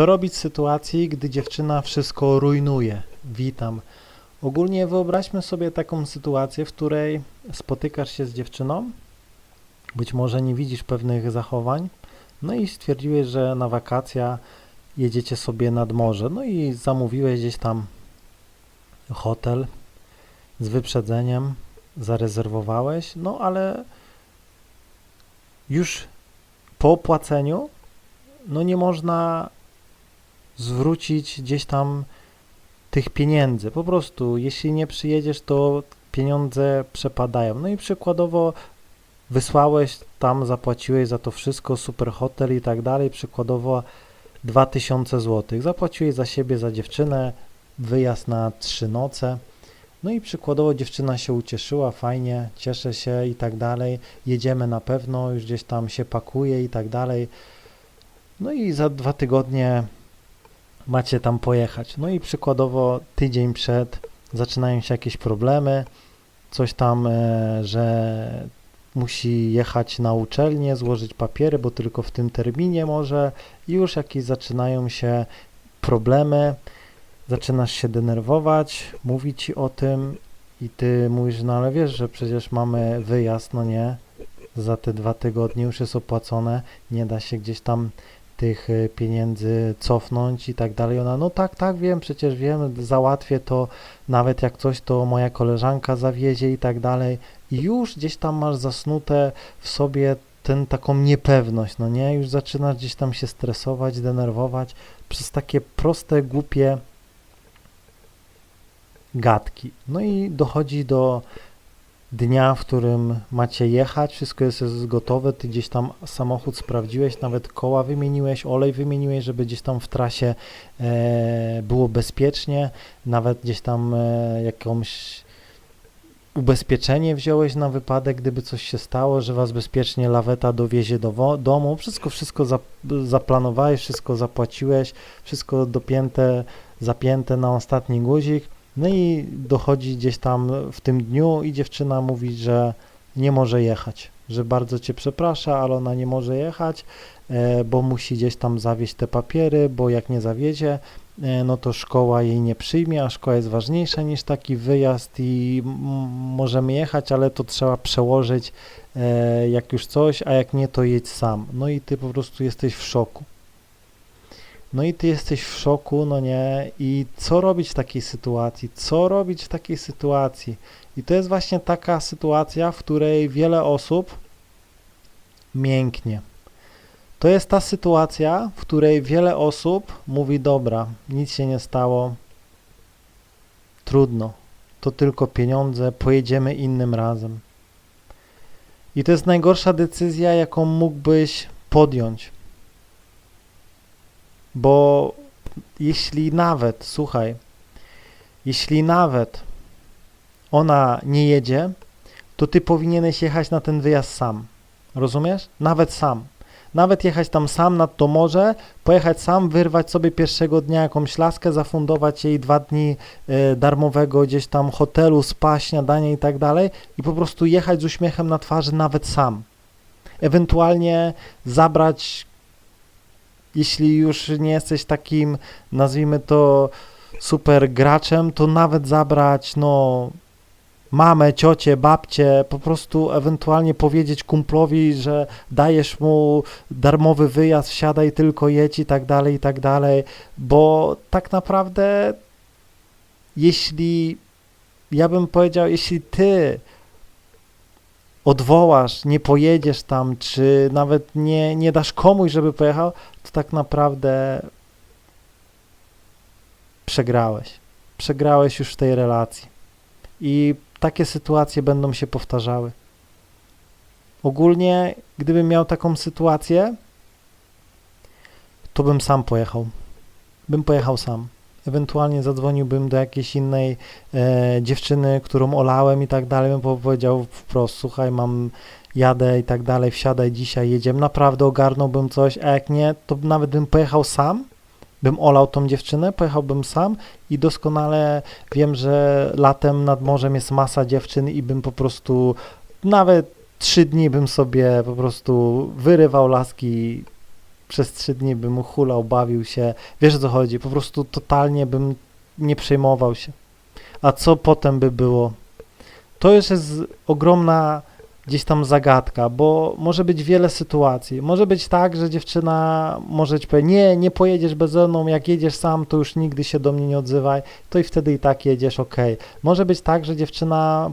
Co robić w sytuacji, gdy dziewczyna wszystko rujnuje? Witam. Ogólnie wyobraźmy sobie taką sytuację, w której spotykasz się z dziewczyną, być może nie widzisz pewnych zachowań, no i stwierdziłeś, że na wakacja jedziecie sobie nad morze, no i zamówiłeś gdzieś tam hotel z wyprzedzeniem, zarezerwowałeś, no ale już po opłaceniu, no nie można zwrócić gdzieś tam tych pieniędzy. Po prostu, jeśli nie przyjedziesz, to pieniądze przepadają. No i przykładowo wysłałeś tam, zapłaciłeś za to wszystko, super hotel i tak dalej, przykładowo 2000 zł. Zapłaciłeś za siebie, za dziewczynę, wyjazd na trzy noce. No i przykładowo dziewczyna się ucieszyła, fajnie, cieszę się i tak dalej. Jedziemy na pewno, już gdzieś tam się pakuje i tak dalej. No i za dwa tygodnie macie tam pojechać. No i przykładowo tydzień przed zaczynają się jakieś problemy, coś tam, e, że musi jechać na uczelnię, złożyć papiery, bo tylko w tym terminie może. I już jakieś zaczynają się problemy, zaczynasz się denerwować, mówi ci o tym i ty mówisz, no ale wiesz, że przecież mamy wyjazd, no nie, za te dwa tygodnie już jest opłacone, nie da się gdzieś tam tych y, pieniędzy cofnąć i tak dalej. Ona, no tak, tak, wiem, przecież wiem, załatwię to, nawet jak coś, to moja koleżanka zawiezie i tak dalej. I już gdzieś tam masz zasnute w sobie ten taką niepewność, no nie? Już zaczynasz gdzieś tam się stresować, denerwować przez takie proste, głupie gadki. No i dochodzi do dnia, w którym macie jechać, wszystko jest gotowe, ty gdzieś tam samochód sprawdziłeś, nawet koła wymieniłeś, olej wymieniłeś, żeby gdzieś tam w trasie e, było bezpiecznie, nawet gdzieś tam e, jakąś ubezpieczenie wziąłeś na wypadek, gdyby coś się stało, że was bezpiecznie laweta dowiezie do domu, wszystko, wszystko zap zaplanowałeś, wszystko zapłaciłeś, wszystko dopięte, zapięte na ostatni guzik, no i dochodzi gdzieś tam w tym dniu i dziewczyna mówi, że nie może jechać, że bardzo cię przeprasza, ale ona nie może jechać, e, bo musi gdzieś tam zawieźć te papiery, bo jak nie zawiezie, e, no to szkoła jej nie przyjmie, a szkoła jest ważniejsza niż taki wyjazd i możemy jechać, ale to trzeba przełożyć e, jak już coś, a jak nie, to jedź sam. No i ty po prostu jesteś w szoku. No i ty jesteś w szoku, no nie? I co robić w takiej sytuacji? Co robić w takiej sytuacji? I to jest właśnie taka sytuacja, w której wiele osób mięknie. To jest ta sytuacja, w której wiele osób mówi: Dobra, nic się nie stało, trudno, to tylko pieniądze, pojedziemy innym razem. I to jest najgorsza decyzja, jaką mógłbyś podjąć. Bo jeśli nawet, słuchaj, jeśli nawet ona nie jedzie, to ty powinieneś jechać na ten wyjazd sam. Rozumiesz? Nawet sam. Nawet jechać tam sam nad to morze, pojechać sam, wyrwać sobie pierwszego dnia jakąś laskę, zafundować jej dwa dni e, darmowego gdzieś tam hotelu, spa, śniadania i tak dalej i po prostu jechać z uśmiechem na twarzy nawet sam. Ewentualnie zabrać jeśli już nie jesteś takim, nazwijmy to, super graczem, to nawet zabrać, no, mamę, ciocię, babcię, po prostu ewentualnie powiedzieć kumplowi, że dajesz mu darmowy wyjazd, wsiadaj tylko jedź i tak dalej, i tak dalej, bo tak naprawdę jeśli, ja bym powiedział, jeśli ty odwołasz, nie pojedziesz tam, czy nawet nie, nie dasz komuś, żeby pojechał, to tak naprawdę przegrałeś. Przegrałeś już w tej relacji. I takie sytuacje będą się powtarzały. Ogólnie, gdybym miał taką sytuację, to bym sam pojechał. Bym pojechał sam. Ewentualnie zadzwoniłbym do jakiejś innej e, dziewczyny, którą olałem i tak dalej, bym powiedział wprost, słuchaj, mam, jadę i tak dalej, wsiadaj dzisiaj, jedziemy, naprawdę ogarnąłbym coś, a jak nie, to nawet bym pojechał sam, bym olał tą dziewczynę, pojechałbym sam i doskonale wiem, że latem nad morzem jest masa dziewczyn i bym po prostu nawet trzy dni bym sobie po prostu wyrywał laski przez trzy dni bym uchulał, bawił się. Wiesz o co chodzi? Po prostu totalnie bym nie przejmował się. A co potem by było? To już jest ogromna gdzieś tam zagadka, bo może być wiele sytuacji. Może być tak, że dziewczyna może ci powiedzieć, nie, nie pojedziesz bez mną, jak jedziesz sam, to już nigdy się do mnie nie odzywaj, to i wtedy i tak jedziesz, ok. Może być tak, że dziewczyna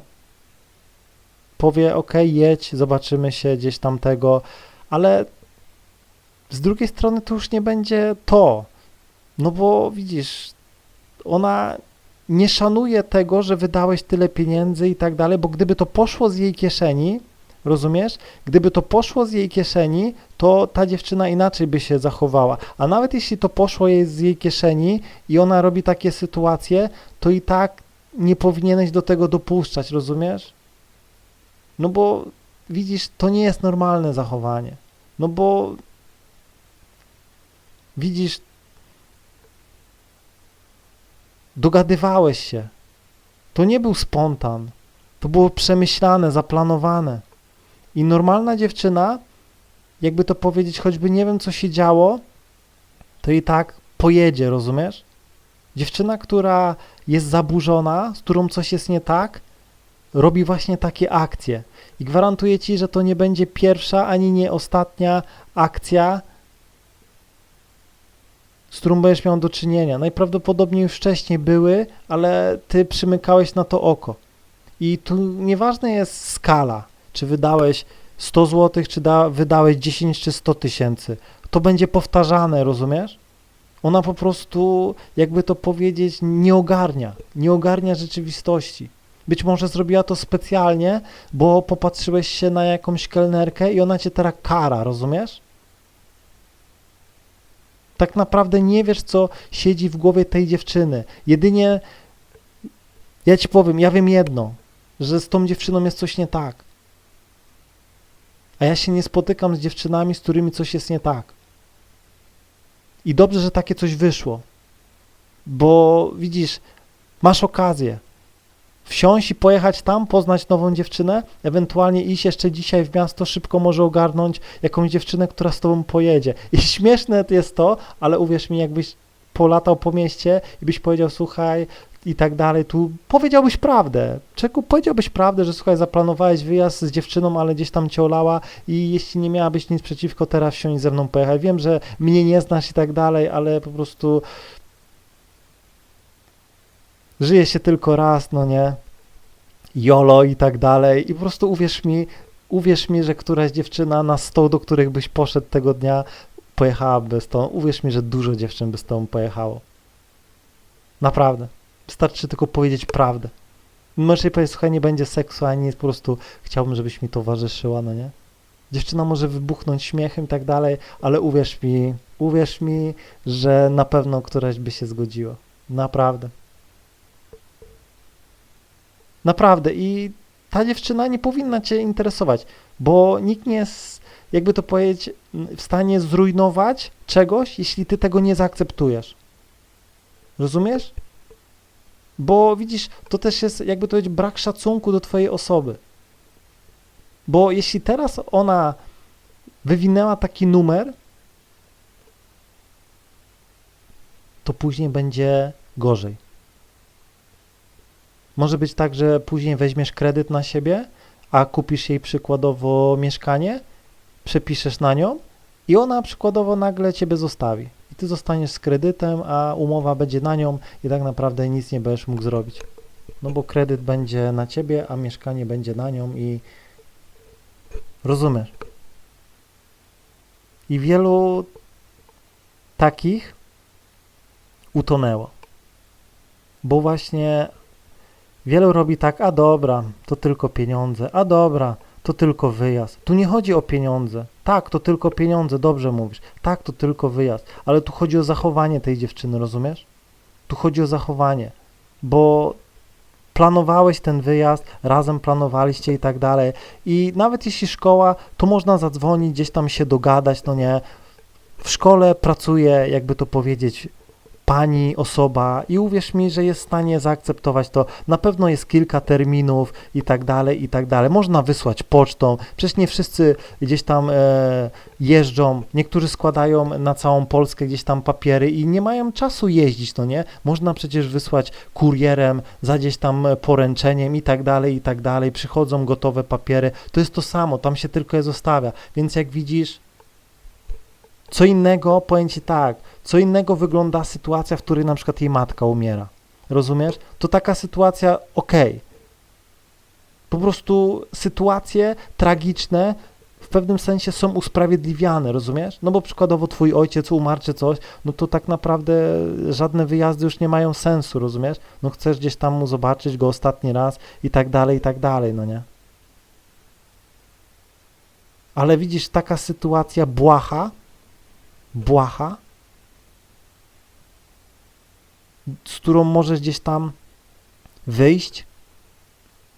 powie, ok, jedź, zobaczymy się gdzieś tam tego, ale z drugiej strony to już nie będzie to, no bo widzisz, ona nie szanuje tego, że wydałeś tyle pieniędzy i tak dalej, bo gdyby to poszło z jej kieszeni, rozumiesz? Gdyby to poszło z jej kieszeni, to ta dziewczyna inaczej by się zachowała. A nawet jeśli to poszło jej z jej kieszeni i ona robi takie sytuacje, to i tak nie powinieneś do tego dopuszczać, rozumiesz? No bo widzisz, to nie jest normalne zachowanie. No bo widzisz, dogadywałeś się. To nie był spontan. To było przemyślane, zaplanowane. I normalna dziewczyna, jakby to powiedzieć, choćby nie wiem, co się działo, to i tak pojedzie, rozumiesz? Dziewczyna, która jest zaburzona, z którą coś jest nie tak, robi właśnie takie akcje. I gwarantuję ci, że to nie będzie pierwsza ani nie ostatnia akcja, z którą będziesz miał do czynienia. Najprawdopodobniej już wcześniej były, ale ty przymykałeś na to oko. I tu nieważna jest skala, czy wydałeś 100 zł, czy da, wydałeś 10 czy 100 tysięcy. To będzie powtarzane, rozumiesz? Ona po prostu, jakby to powiedzieć, nie ogarnia, nie ogarnia rzeczywistości. Być może zrobiła to specjalnie, bo popatrzyłeś się na jakąś kelnerkę i ona cię teraz kara, rozumiesz? Tak naprawdę nie wiesz, co siedzi w głowie tej dziewczyny. Jedynie, ja ci powiem, ja wiem jedno, że z tą dziewczyną jest coś nie tak. A ja się nie spotykam z dziewczynami, z którymi coś jest nie tak. I dobrze, że takie coś wyszło. Bo widzisz, masz okazję wsiąść i pojechać tam, poznać nową dziewczynę, ewentualnie iść jeszcze dzisiaj w miasto, szybko może ogarnąć jakąś dziewczynę, która z tobą pojedzie. I śmieszne jest to, ale uwierz mi, jakbyś polatał po mieście i byś powiedział, słuchaj, i tak dalej, tu powiedziałbyś prawdę. Czeku, powiedziałbyś prawdę, że słuchaj, zaplanowałeś wyjazd z dziewczyną, ale gdzieś tam cię olała i jeśli nie miałabyś nic przeciwko, teraz wsiąść ze mną pojechać. Wiem, że mnie nie znasz i tak dalej, ale po prostu żyje się tylko raz, no nie? Jolo i tak dalej. I po prostu uwierz mi, uwierz mi, że któraś dziewczyna na 100, do których byś poszedł tego dnia, pojechałaby z tą. Uwierz mi, że dużo dziewczyn by z tobą pojechało. Naprawdę. Wystarczy tylko powiedzieć prawdę. Możesz jej powiedzieć, słuchaj, nie będzie seksu, ani po prostu chciałbym, żebyś mi towarzyszyła, no nie? Dziewczyna może wybuchnąć śmiechem i tak dalej, ale uwierz mi, uwierz mi, że na pewno któraś by się zgodziła. Naprawdę. Naprawdę. I ta dziewczyna nie powinna cię interesować, bo nikt nie jest, jakby to powiedzieć, w stanie zrujnować czegoś, jeśli ty tego nie zaakceptujesz. Rozumiesz? Bo widzisz, to też jest, jakby to powiedzieć, brak szacunku do twojej osoby. Bo jeśli teraz ona wywinęła taki numer, to później będzie gorzej. Może być tak, że później weźmiesz kredyt na siebie, a kupisz jej przykładowo mieszkanie, przepiszesz na nią i ona przykładowo nagle ciebie zostawi. I ty zostaniesz z kredytem, a umowa będzie na nią i tak naprawdę nic nie będziesz mógł zrobić. No bo kredyt będzie na ciebie, a mieszkanie będzie na nią i rozumiesz. I wielu takich utonęło. Bo właśnie Wielu robi tak, a dobra, to tylko pieniądze, a dobra, to tylko wyjazd. Tu nie chodzi o pieniądze. Tak, to tylko pieniądze, dobrze mówisz. Tak, to tylko wyjazd. Ale tu chodzi o zachowanie tej dziewczyny, rozumiesz? Tu chodzi o zachowanie, bo planowałeś ten wyjazd, razem planowaliście i tak dalej. I nawet jeśli szkoła, to można zadzwonić, gdzieś tam się dogadać, no nie. W szkole pracuje, jakby to powiedzieć, pani, osoba i uwierz mi, że jest w stanie zaakceptować to. Na pewno jest kilka terminów i tak dalej, i tak dalej. Można wysłać pocztą, przecież nie wszyscy gdzieś tam e, jeżdżą, niektórzy składają na całą Polskę gdzieś tam papiery i nie mają czasu jeździć, no nie? Można przecież wysłać kurierem, za gdzieś tam poręczeniem i tak dalej, i tak dalej. Przychodzą gotowe papiery, to jest to samo, tam się tylko je zostawia. Więc jak widzisz, co innego, powiem Ci tak, co innego wygląda sytuacja, w której na przykład jej matka umiera. Rozumiesz? To taka sytuacja, okej. Po prostu sytuacje tragiczne w pewnym sensie są usprawiedliwiane, rozumiesz? No bo przykładowo twój ojciec umarł czy coś, no to tak naprawdę żadne wyjazdy już nie mają sensu, rozumiesz? No chcesz gdzieś tam mu zobaczyć go ostatni raz i tak dalej, i tak dalej, no nie? Ale widzisz, taka sytuacja błaha, błaha, z którą możesz gdzieś tam wyjść,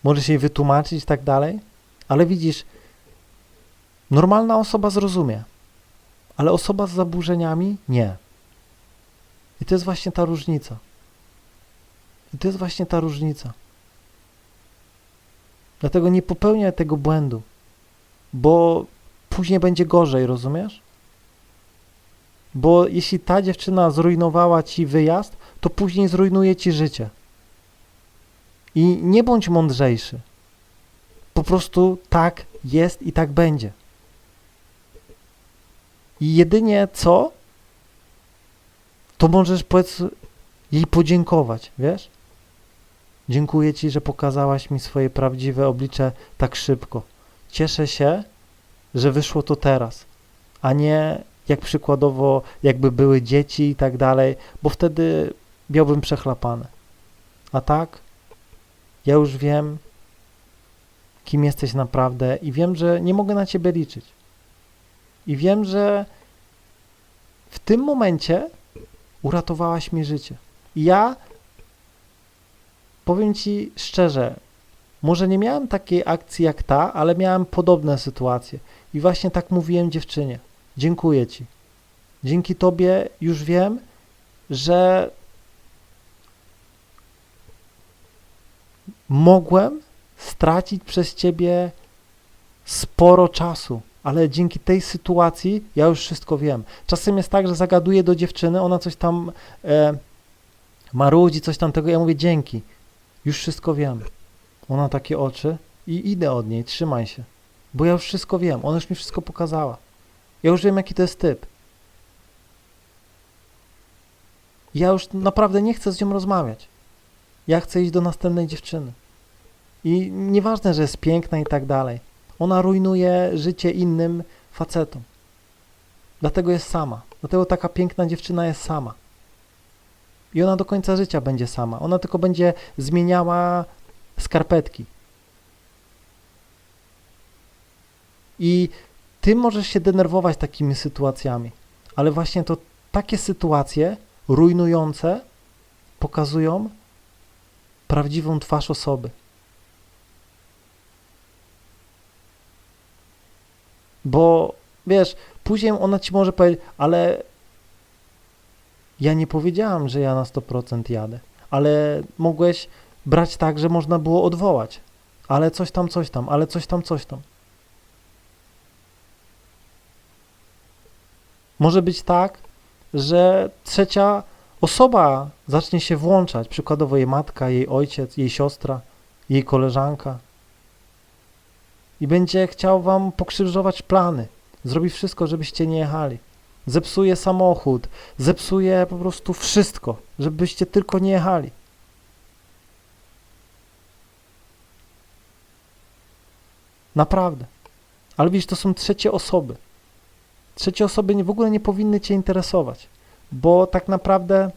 możesz jej wytłumaczyć i tak dalej, ale widzisz, normalna osoba zrozumie, ale osoba z zaburzeniami nie. I to jest właśnie ta różnica. I to jest właśnie ta różnica. Dlatego nie popełniaj tego błędu, bo później będzie gorzej, rozumiesz? Bo jeśli ta dziewczyna zrujnowała ci wyjazd, to później zrujnuje ci życie. I nie bądź mądrzejszy. Po prostu tak jest i tak będzie. I jedynie co, to możesz powiedz jej podziękować, wiesz? Dziękuję ci, że pokazałaś mi swoje prawdziwe oblicze tak szybko. Cieszę się, że wyszło to teraz, a nie jak przykładowo, jakby były dzieci i tak dalej, bo wtedy miałbym przechlapane. A tak, ja już wiem, kim jesteś naprawdę i wiem, że nie mogę na ciebie liczyć. I wiem, że w tym momencie uratowałaś mi życie. I ja powiem ci szczerze, może nie miałem takiej akcji jak ta, ale miałem podobne sytuacje. I właśnie tak mówiłem dziewczynie. Dziękuję Ci. Dzięki Tobie już wiem, że mogłem stracić przez Ciebie sporo czasu, ale dzięki tej sytuacji ja już wszystko wiem. Czasem jest tak, że zagaduję do dziewczyny, ona coś tam e, marudzi, coś tam tego, ja mówię dzięki, już wszystko wiem. Ona takie oczy i idę od niej, trzymaj się, bo ja już wszystko wiem, ona już mi wszystko pokazała. Ja już wiem, jaki to jest typ. Ja już naprawdę nie chcę z nią rozmawiać. Ja chcę iść do następnej dziewczyny. I nieważne, że jest piękna i tak dalej. Ona rujnuje życie innym facetom. Dlatego jest sama. Dlatego taka piękna dziewczyna jest sama. I ona do końca życia będzie sama. Ona tylko będzie zmieniała skarpetki. I ty możesz się denerwować takimi sytuacjami, ale właśnie to takie sytuacje rujnujące pokazują prawdziwą twarz osoby. Bo wiesz, później ona ci może powiedzieć, ale ja nie powiedziałam, że ja na 100% jadę, ale mogłeś brać tak, że można było odwołać, ale coś tam, coś tam, ale coś tam, coś tam. Może być tak, że trzecia osoba zacznie się włączać, przykładowo jej matka, jej ojciec, jej siostra, jej koleżanka i będzie chciał wam pokrzyżować plany, zrobi wszystko, żebyście nie jechali. Zepsuje samochód, zepsuje po prostu wszystko, żebyście tylko nie jechali. Naprawdę. Ale widzisz, to są trzecie osoby. Trzecie osoby w ogóle nie powinny Cię interesować, bo tak naprawdę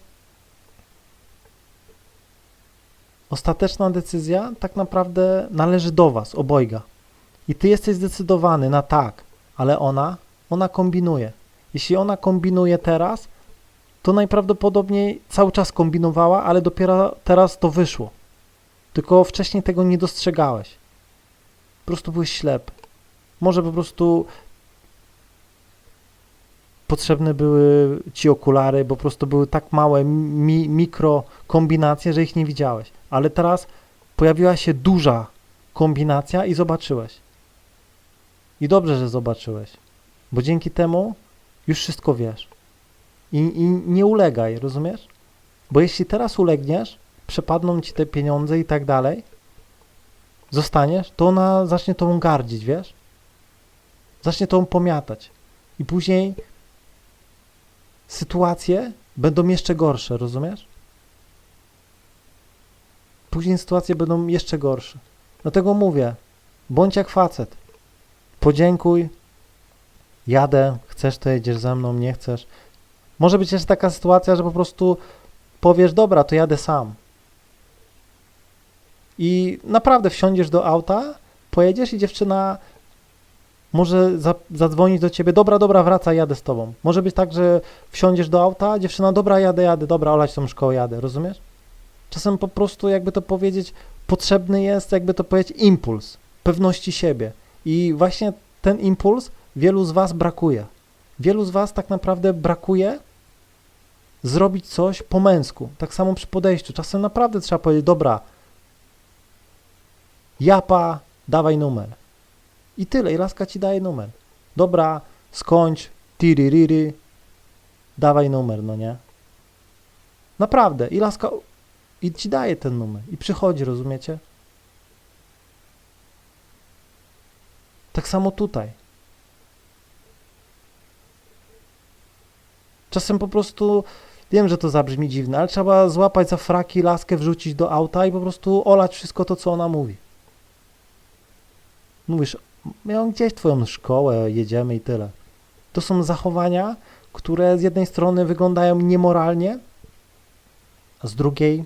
ostateczna decyzja tak naprawdę należy do Was, obojga. I Ty jesteś zdecydowany na tak, ale ona, ona kombinuje. Jeśli ona kombinuje teraz, to najprawdopodobniej cały czas kombinowała, ale dopiero teraz to wyszło. Tylko wcześniej tego nie dostrzegałeś. Po prostu byłeś ślepy. Może po prostu potrzebne były ci okulary, bo po prostu były tak małe mi, mikro kombinacje, że ich nie widziałeś. Ale teraz pojawiła się duża kombinacja i zobaczyłeś. I dobrze, że zobaczyłeś, bo dzięki temu już wszystko wiesz. I, I nie ulegaj, rozumiesz? Bo jeśli teraz ulegniesz, przepadną ci te pieniądze i tak dalej, zostaniesz, to ona zacznie tobą gardzić, wiesz? Zacznie tobą pomiatać. I później sytuacje będą jeszcze gorsze, rozumiesz? Później sytuacje będą jeszcze gorsze. Dlatego mówię, bądź jak facet. Podziękuj, jadę, chcesz to jedziesz ze mną, nie chcesz. Może być też taka sytuacja, że po prostu powiesz, dobra, to jadę sam. I naprawdę wsiądziesz do auta, pojedziesz i dziewczyna może za, zadzwonić do ciebie, dobra, dobra, wracaj, jadę z tobą. Może być tak, że wsiądziesz do auta, dziewczyna, dobra, jadę, jadę, dobra, olać tą szkołę, jadę, rozumiesz? Czasem po prostu, jakby to powiedzieć, potrzebny jest, jakby to powiedzieć, impuls pewności siebie. I właśnie ten impuls wielu z was brakuje. Wielu z was tak naprawdę brakuje zrobić coś po męsku. Tak samo przy podejściu. Czasem naprawdę trzeba powiedzieć, dobra, japa, dawaj numer. I tyle, i laska ci daje numer. Dobra, skończ, tiririri, dawaj numer, no nie? Naprawdę, i laska, i ci daje ten numer, i przychodzi, rozumiecie? Tak samo tutaj. Czasem po prostu, wiem, że to zabrzmi dziwne, ale trzeba złapać za fraki, laskę wrzucić do auta i po prostu olać wszystko to, co ona mówi. Mówisz, miałem gdzieś twoją szkołę, jedziemy i tyle. To są zachowania, które z jednej strony wyglądają niemoralnie, a z drugiej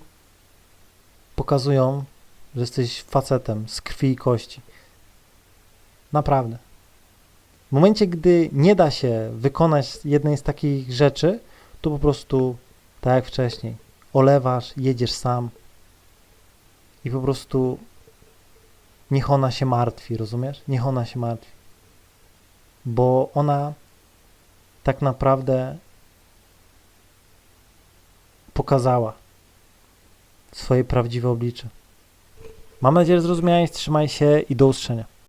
pokazują, że jesteś facetem z krwi i kości. Naprawdę. W momencie, gdy nie da się wykonać jednej z takich rzeczy, to po prostu, tak jak wcześniej, olewasz, jedziesz sam i po prostu niech ona się martwi, rozumiesz? Niech ona się martwi. Bo ona tak naprawdę pokazała swoje prawdziwe oblicze. Mam nadzieję, że zrozumiałeś, trzymaj się i do usłyszenia.